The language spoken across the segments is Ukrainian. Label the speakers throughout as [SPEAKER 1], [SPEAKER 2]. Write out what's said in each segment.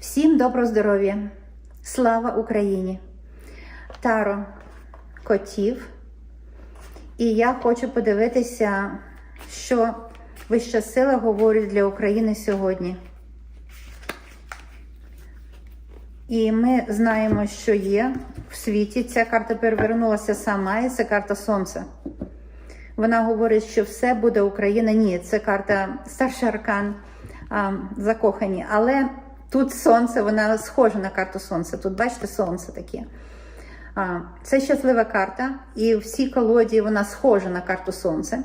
[SPEAKER 1] Всім доброго здоров'я! Слава Україні! Таро котів. І я хочу подивитися, що Вища сила говорить для України сьогодні. І ми знаємо, що є в світі. Ця карта перевернулася сама, і це карта Сонця. Вона говорить, що все буде Україна. Ні, це карта старший аркан закохані. Але тут сонце, вона схожа на карту сонця. Тут, бачите, сонце таке. Це щаслива карта, і всі колоді вона схожа на карту сонця.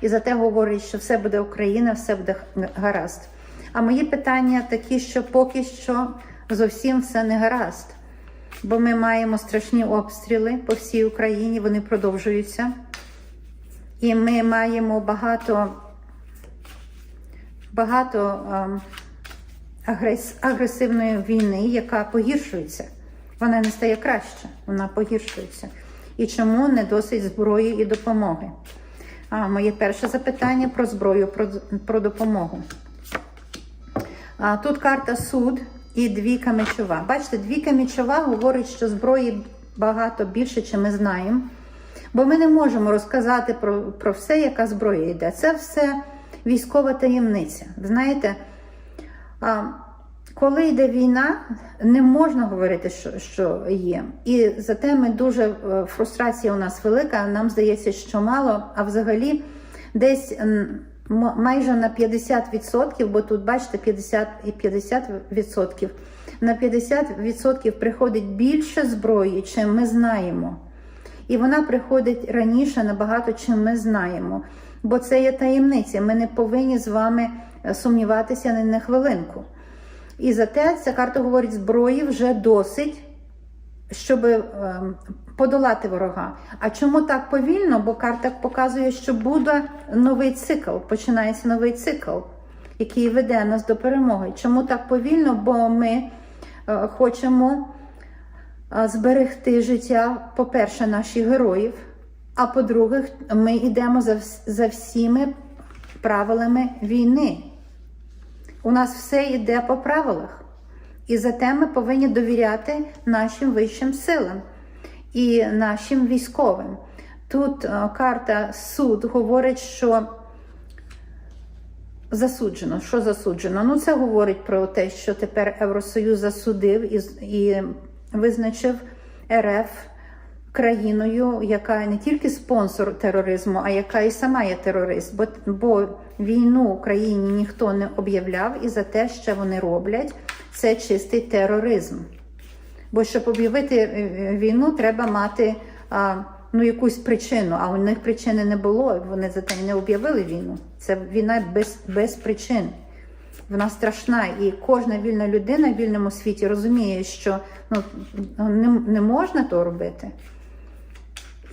[SPEAKER 1] І зате говорить, що все буде Україна, все буде гаразд. А мої питання такі, що поки що зовсім все не гаразд. Бо ми маємо страшні обстріли по всій Україні, вони продовжуються. І ми маємо багато багато ем, агресивної війни, яка погіршується. Вона не стає краще, вона погіршується. І чому не досить зброї і допомоги? А, Моє перше запитання про зброю, про, про допомогу. А, Тут карта суд і двійка мечова. Бачите, двійка мечова говорить, що зброї багато більше, чим ми знаємо. Бо ми не можемо розказати про про все, яка зброя йде. Це все військова таємниця. Знаєте, коли йде війна, не можна говорити, що що є. І зате ми дуже е, фрустрація у нас велика. Нам здається, що мало, а взагалі десь майже на 50%, бо тут, бачите, 50 і 50%, на 50% приходить більше зброї, чим ми знаємо. І вона приходить раніше набагато, чим ми знаємо. Бо це є таємниця. Ми не повинні з вами сумніватися ні на хвилинку. І зате ця карта говорить, зброї вже досить, щоб е, подолати ворога. А чому так повільно? Бо карта показує, що буде новий цикл, починається новий цикл, який веде нас до перемоги. Чому так повільно? Бо ми е, хочемо е, зберегти життя, по-перше, наших героїв. А по-друге, ми йдемо за всіми правилами війни. У нас все йде по правилах. І зате ми повинні довіряти нашим вищим силам і нашим військовим. Тут е, карта суд говорить, що засуджено. Що засуджено? Ну, це говорить про те, що тепер Євросоюз засудив і, і визначив РФ країною, яка не тільки спонсор тероризму, а яка і сама є терорист. Бо, бо війну Україні ніхто не об'являв і за те, що вони роблять, це чистий тероризм. Бо щоб об'явити е, війну, треба мати а, ну, якусь причину, а у них причини не було. Вони за те не об'явили війну. Це війна без, без причин. Вона страшна, і кожна вільна людина в вільному світі розуміє, що ну, не, не можна то робити.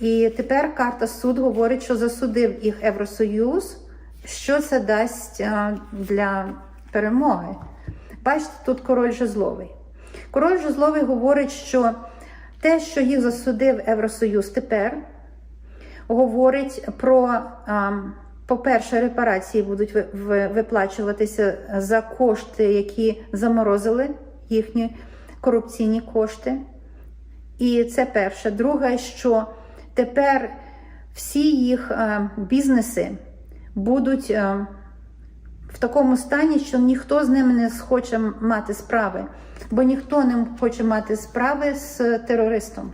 [SPEAKER 1] І тепер карта суд говорить, що засудив їх Євросоюз. Що це дасть для перемоги? Бачите, тут король жезловий. Король жезловий говорить, що те, що їх засудив Євросоюз тепер, говорить про, по-перше, репарації будуть виплачуватися за кошти, які заморозили їхні корупційні кошти. І це перше. Друге, що тепер всі їх бізнеси будуть в такому стані, що ніхто з ними не схоче мати справи, бо ніхто не хоче мати справи з терористом.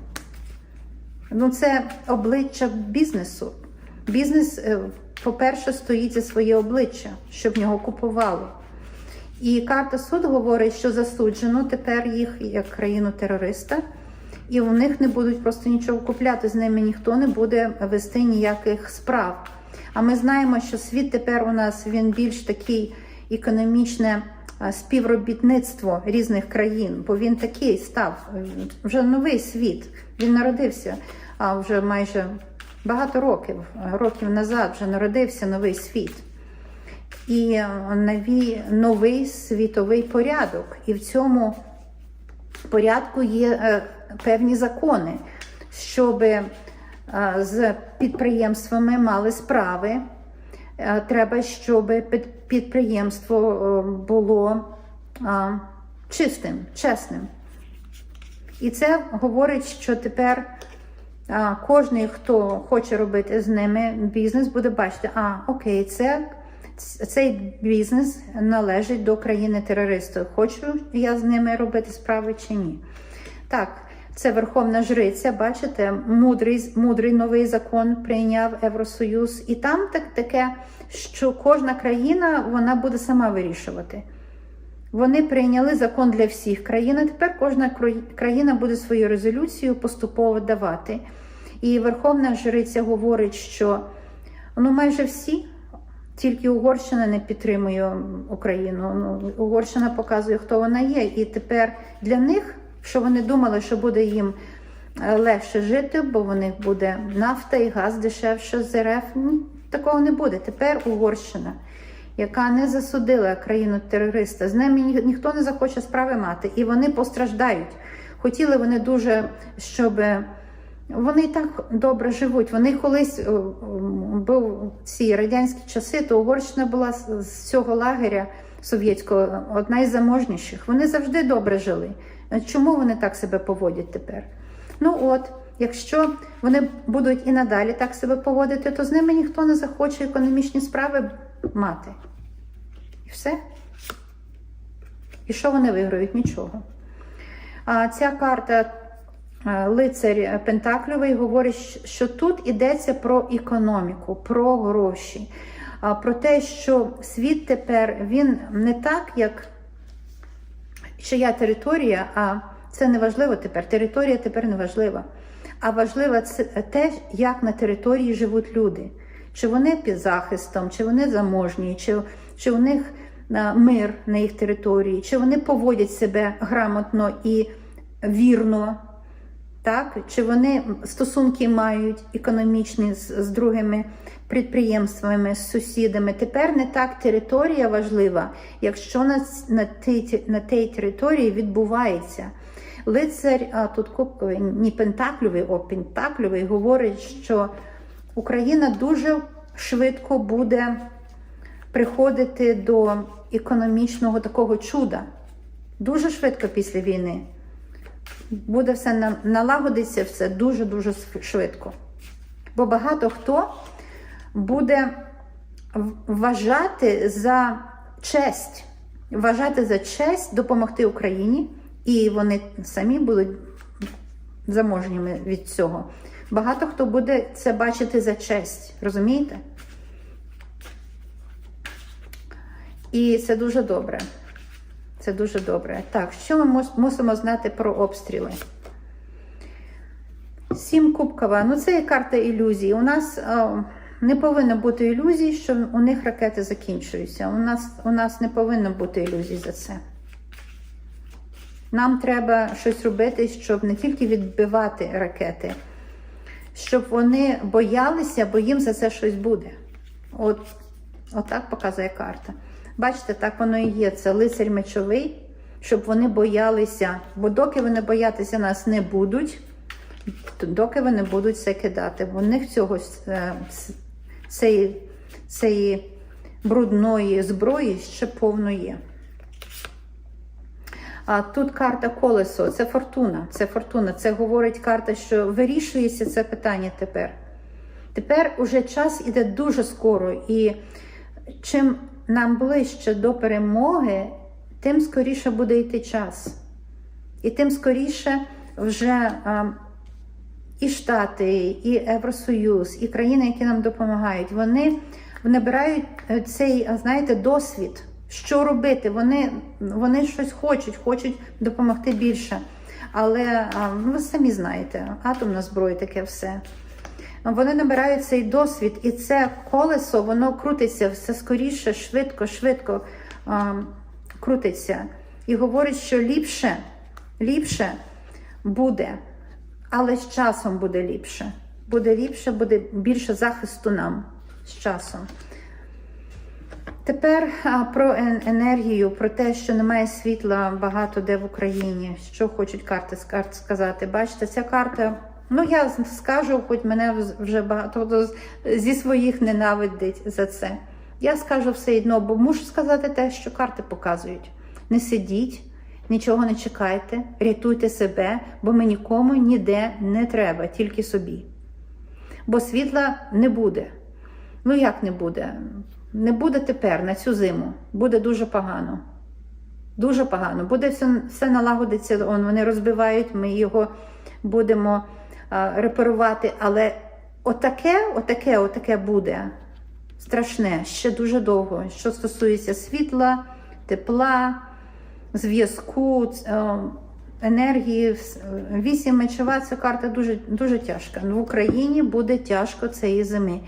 [SPEAKER 1] Ну, це обличчя бізнесу. Бізнес, е, по-перше, стоїть за своє обличчя, щоб нього купувало. І карта суд говорить, що засуджено тепер їх як країну терориста, і у них не будуть просто нічого купляти. З ними ніхто не буде вести ніяких справ. А ми знаємо, що світ тепер у нас він більш такий економічне співробітництво різних країн, бо він такий став вже новий світ. Він народився а вже майже багато років, років назад вже народився новий світ. І нові, новий світовий порядок. І в цьому порядку є е, певні закони, щоби з підприємствами мали справи. Треба, щоб підприємство було чистим, чесним. І це говорить, що тепер кожний, хто хоче робити з ними бізнес, буде бачити, а окей, це, цей бізнес належить до країни-терориста. Хочу я з ними робити справи чи ні. Так, це Верховна Жриця, бачите, мудрий, мудрий новий закон прийняв Євросоюз. І там так, таке, що кожна країна вона буде сама вирішувати. Вони прийняли закон для всіх країн. а Тепер кожна країна буде свою резолюцію поступово давати. І Верховна Жриця говорить, що ну майже всі, тільки Угорщина не підтримує Україну. Ну, Угорщина показує, хто вона є. І тепер для них, що вони думали, що буде їм е, легше жити, бо в них буде нафта і газ дешевше з РФ. Ні, такого не буде. Тепер Угорщина яка не засудила країну терориста, з ними ні, ніхто не захоче справи мати, і вони постраждають. Хотіли вони дуже, щоб вони так добре живуть. Вони колись був ці радянські часи, то Угорщина була з цього лагеря совєтського одна із заможніших. Вони завжди добре жили. Чому вони так себе поводять тепер? Ну от. Якщо вони будуть і надалі так себе поводити, то з ними ніхто не захоче економічні справи мати. І все. І що вони виграють? Нічого. А ця карта лицарь Пентакльовий говорить, що тут йдеться про економіку, про гроші, про те, що світ тепер він не так, як чия територія, а це не важливо тепер. Територія тепер не важлива. А важливо це те, як на території живуть люди. Чи вони під захистом, чи вони заможні, чи, чи у них мир на їх території, чи вони поводять себе грамотно і вірно, так? чи вони стосунки мають економічні з, з другими підприємствами, з сусідами. Тепер не так територія важлива, якщо на, на, тій, на тій території відбувається. Лицар а тут Кубковий, ні Пентакльовий, о Пентакльовий говорить, що Україна дуже швидко буде приходити до економічного такого чуда. Дуже швидко після війни. Буде все налагодиться все дуже-дуже швидко. Бо багато хто буде вважати за честь, вважати за честь допомогти Україні, і вони самі будуть заможніми від цього. Багато хто буде це бачити за честь, розумієте? І це дуже добре. Це дуже добре. Так, що ми мусимо знати про обстріли? Сім кубкова. Ну, це є карта ілюзій. У нас о, не повинно бути ілюзій, що у них ракети закінчуються. У нас, У нас не повинно бути ілюзій за це. Нам треба щось робити, щоб не тільки відбивати ракети, щоб вони боялися, бо їм за це щось буде. От, Отак показує карта. Бачите, так воно і є. Це лицарь мечовий, щоб вони боялися. Бо доки вони боятися нас не будуть, доки вони будуть це кидати. Бо в них цього е, цієї, цієї брудної зброї ще повно є. А тут карта колесо, це фортуна. Це фортуна. Це говорить карта, що вирішується це питання тепер. Тепер уже час іде дуже скоро, і чим нам ближче до перемоги, тим скоріше буде йти час. І тим скоріше вже а, і Штати, і Євросоюз, і країни, які нам допомагають, вони набирають е, цей, знаєте, досвід. Що робити? Вони вони щось хочуть, хочуть допомогти більше. Але ну, ви самі знаєте, атомна зброя таке все. Вони набирають цей досвід, і це колесо, воно крутиться все скоріше, швидко, швидко а, крутиться. І говорить, що ліпше, ліпше буде, але з часом буде ліпше. Буде ліпше, буде більше захисту нам з часом. Тепер про енергію, про те, що немає світла багато де в Україні. Що хочуть карти сказати? Бачите, ця карта. Ну, я скажу, хоч мене вже багато зі своїх ненавидить за це. Я скажу все одно, бо мушу сказати те, що карти показують. Не сидіть, Нічого не чекайте, рятуйте себе, бо ми нікому ніде не треба, тільки собі. Бо світла не буде. Ну як не буде? Не буде тепер на цю зиму. Буде дуже погано. Дуже погано. Буде все, все налагодиться, он, вони розбивають, ми його будемо а, реперувати. Але отаке, отаке, отаке буде страшне ще дуже довго. Що стосується світла, тепла, зв'язку, е, енергії. Вісім мечова це карта дуже, дуже тяжка. В Україні буде тяжко цієї зими.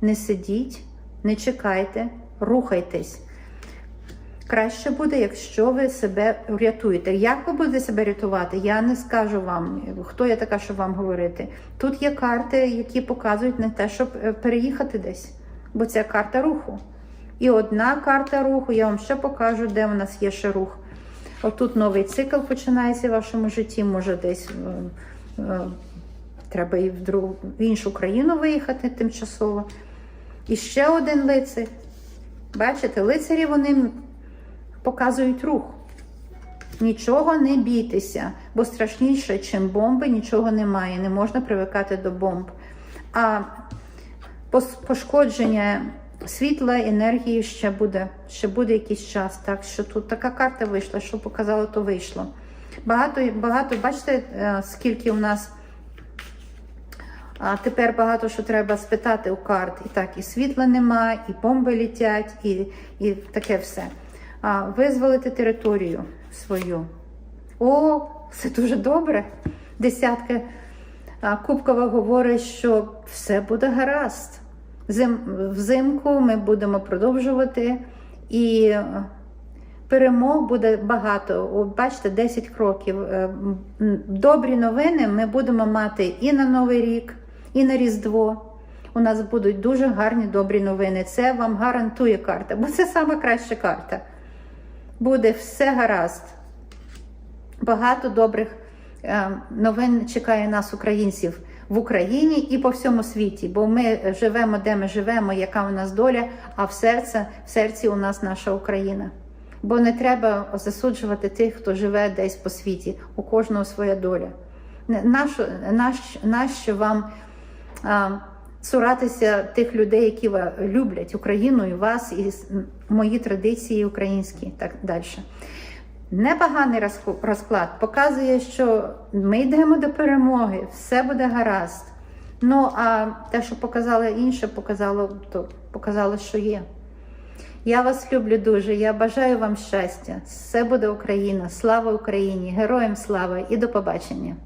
[SPEAKER 1] Не сидіть, не чекайте, рухайтесь. Краще буде, якщо ви себе врятуєте. Як ви будете себе рятувати? Я не скажу вам, хто я така, щоб вам говорити. Тут є карти, які показують на те, щоб е, переїхати десь, бо це карта руху. І одна карта руху, я вам ще покажу, де у нас є ще рух. Отут новий цикл починається в вашому житті, може десь е, е, треба і в, другу, в іншу країну виїхати тимчасово. І ще один лицар. Бачите, лицарі вони показують рух. Нічого не бійтеся, бо страшніше, чим бомби, нічого немає. Не можна привикати до бомб. А пошкодження світла, енергії ще буде, ще буде якийсь час. Так що тут така карта вийшла, що показало, то вийшло. Багато, багато, бачите, е, скільки у нас. А тепер багато що треба спитати у карт. І так, і світла нема, і бомби літять, і, і таке все. Визволити територію свою. О, це дуже добре. Десятка Кубкова говорить, що все буде гаразд. Зим, взимку ми будемо продовжувати і е, перемог буде багато. О, бачите, 10 кроків. Е, Добрі новини ми будемо мати і на Новий рік, і на Різдво. У нас будуть дуже гарні добрі новини. Це вам гарантує карта, бо це сама краща карта. Буде все гаразд. Багато добрих е, новин чекає нас, українців, в Україні і по всьому світі, бо ми живемо, де ми живемо, яка у нас доля, а в серце, в серці у нас наша Україна. Бо не треба засуджувати тих, хто живе десь по світі. У кожного своя доля. Нащо, нащо, нащо вам а, цуратися тих людей, які люблять Україну і вас, і мої традиції українські, так далі. Непоганий розклад показує, що ми йдемо до перемоги, все буде гаразд. Ну а те, що показало інше, показало, то показало, що є. Я вас люблю дуже. Я бажаю вам щастя. Все буде Україна. Слава Україні! Героям слава і до побачення!